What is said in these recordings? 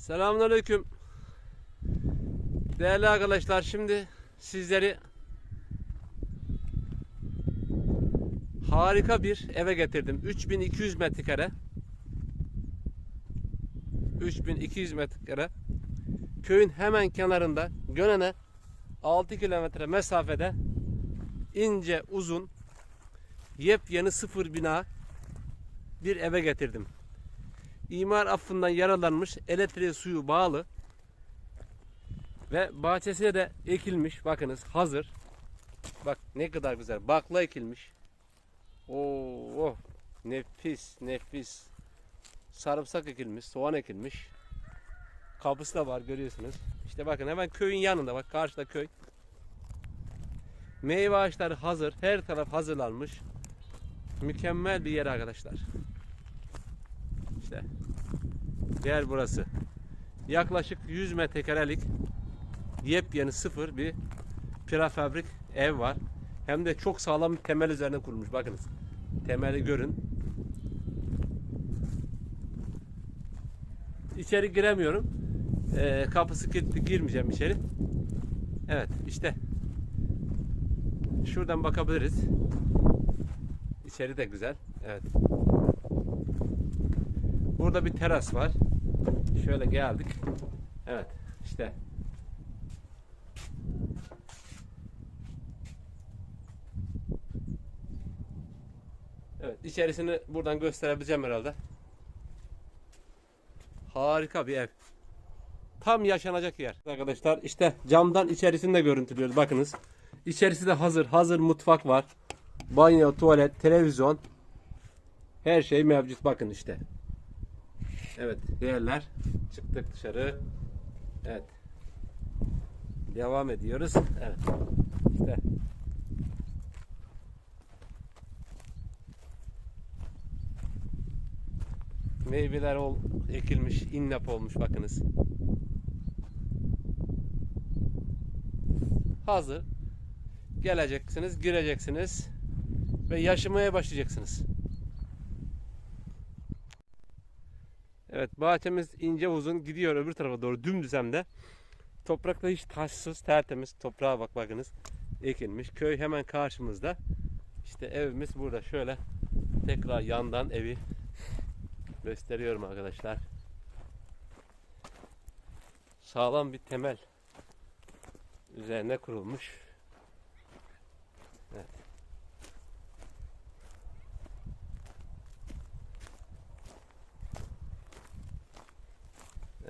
Selamünaleyküm. Değerli arkadaşlar şimdi sizleri harika bir eve getirdim. 3200 metrekare. 3200 metrekare. Köyün hemen kenarında Gönen'e 6 kilometre mesafede ince uzun yepyeni sıfır bina bir eve getirdim. İmar affından yaralanmış, elektriğe suyu bağlı ve bahçesine de ekilmiş. Bakınız hazır. Bak ne kadar güzel. Bakla ekilmiş. Oo, oh, nefis, nefis. Sarımsak ekilmiş, soğan ekilmiş. Kapısı da var görüyorsunuz. İşte bakın hemen köyün yanında bak karşıda köy. Meyve ağaçları hazır. Her taraf hazırlanmış. Mükemmel bir yer arkadaşlar. İşte yer burası. Yaklaşık 100 metrekarelik yepyeni sıfır bir prefabrik ev var. Hem de çok sağlam bir temel üzerine kurulmuş. Bakınız. Temeli görün. İçeri giremiyorum. Ee, kapısı kilitli girmeyeceğim içeri. Evet işte. Şuradan bakabiliriz. İçeri de güzel. Evet. Burada bir teras var. Şöyle geldik. Evet. işte. Evet. içerisini buradan gösterebileceğim herhalde. Harika bir ev. Tam yaşanacak yer. Arkadaşlar işte camdan içerisini de görüntülüyoruz. Bakınız. İçerisi de hazır. Hazır mutfak var. Banyo, tuvalet, televizyon. Her şey mevcut. Bakın işte. Evet yerler. Çıktık dışarı. Evet. Devam ediyoruz. Evet. İşte. Meyveler ol, ekilmiş, innap olmuş bakınız. Hazır. Geleceksiniz, gireceksiniz ve yaşamaya başlayacaksınız. Evet bahçemiz ince uzun gidiyor öbür tarafa doğru dümdüz hem de. Toprakta hiç taşsız tertemiz toprağa bak bakınız ekilmiş. Köy hemen karşımızda. İşte evimiz burada şöyle tekrar yandan evi gösteriyorum arkadaşlar. Sağlam bir temel üzerine kurulmuş.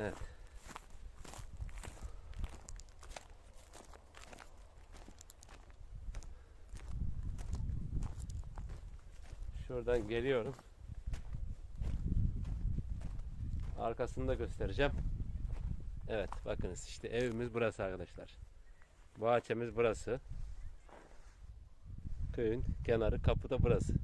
Evet. Şuradan geliyorum. Arkasını da göstereceğim. Evet bakınız işte evimiz burası arkadaşlar. Bahçemiz burası. Köyün kenarı kapı da burası.